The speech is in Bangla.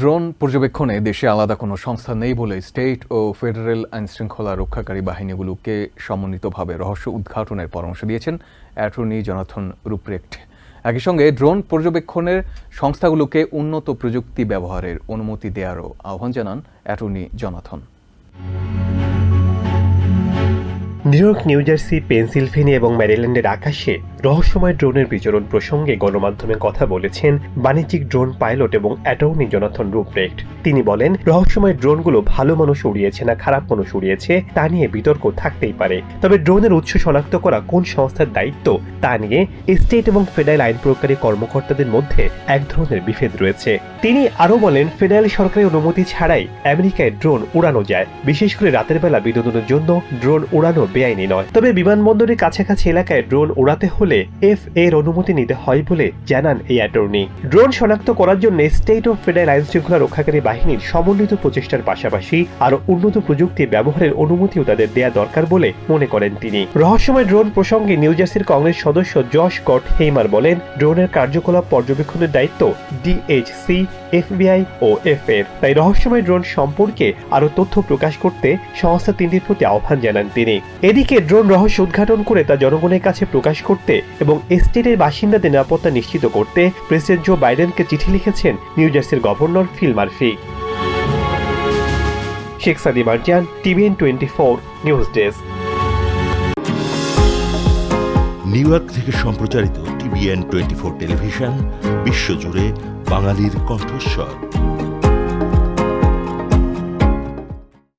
ড্রোন পর্যবেক্ষণে দেশে আলাদা কোনো সংস্থা নেই বলে স্টেট ও ফেডারেল আইনশৃঙ্খলা রক্ষাকারী বাহিনীগুলোকে সমন্বিতভাবে রহস্য উদ্ঘাটনের পরামর্শ দিয়েছেন অ্যাটর্নি জনাথন রুপ্রেক্ট। একই সঙ্গে ড্রোন পর্যবেক্ষণের সংস্থাগুলোকে উন্নত প্রযুক্তি ব্যবহারের অনুমতি দেওয়ারও আহ্বান জানান attorney Jonathan. New York, New Jersey, Pennsylvania এবং ম্যারিল্যান্ডের আকাশে রহস্যময় ড্রোনের বিচরণ প্রসঙ্গে গণমাধ্যমে কথা বলেছেন বাণিজ্যিক ড্রোন পাইলট এবং অ্যাটর্নি জনাথন রুপ্রেক্ট। তিনি বলেন, রহস্যময় ড্রোনগুলো ভালো মানুষ উড়িয়েছে না খারাপ মানুষ উড়িয়েছে, তা নিয়ে বিতর্ক থাকতেই পারে। তবে ড্রোনের উৎস শনাক্ত করা কোন সংস্থার দায়িত্ব, তা নিয়ে স্টেট এবং ফেডারেল আইন প্রয়োগকারী কর্মকর্তাদের মধ্যে এক ধরনের বিভেদ রয়েছে। তিনি আরও বলেন, ফেডারেল সরকারের অনুমতি ছাড়াই আমেরিকায় ড্রোন উড়ানো যায়। বিশেষ করে রাতের বেলা বিনোদনের জন্য ড্রোন উড়ানো বেআইনি নয় তবে বিমানবন্দরের কাছাকাছি এলাকায় ড্রোন উড়াতে হলে এফ এর অনুমতি নিতে হয় বলে জানান এই অ্যাটর্নি। ড্রোন শনাক্ত করার জন্য স্টেট ও ফেডারেল আইন শৃঙ্খলা রক্ষাকারী বাহিনীর সমন্বিত প্রচেষ্টার পাশাপাশি আরও উন্নত প্রযুক্তি ব্যবহারের অনুমতিও তাদের দেয়া দরকার বলে মনে করেন তিনি। রহস্যময় ড্রোন প্রসঙ্গে নিউ জার্সির কংগ্রেস সদস্য জশ কট হেইমার বলেন, ড্রোনের কার্যকলাপ পর্যবেক্ষণের দায়িত্ব ডিএইচসি, এফবিআই ও এফ এর তাই রহস্যময় ড্রোন সম্পর্কে আরও তথ্য প্রকাশ করতে সংস্থা তিনটির প্রতি আহ্বান জানান তিনি। এদিকে ড্রোন রহস্য উদ্ঘাটন করে তা জনগণের কাছে প্রকাশ করতে এবং এস্টেটের বাসিন্দাদের নিরাপত্তা নিশ্চিত করতে প্রেসিডেন্ট জো বাইডেনকে চিঠি লিখেছেন নিউ জার্সির governor Phil Murphy. Sheikh Sadi Marjan TVN twenty four news desk. New York থেকে সম্প্রচারিত টিভিএন টোয়েন্টি ফোর টেলিভিশন, বিশ্বজুড়ে বাঙালির কণ্ঠস্বর।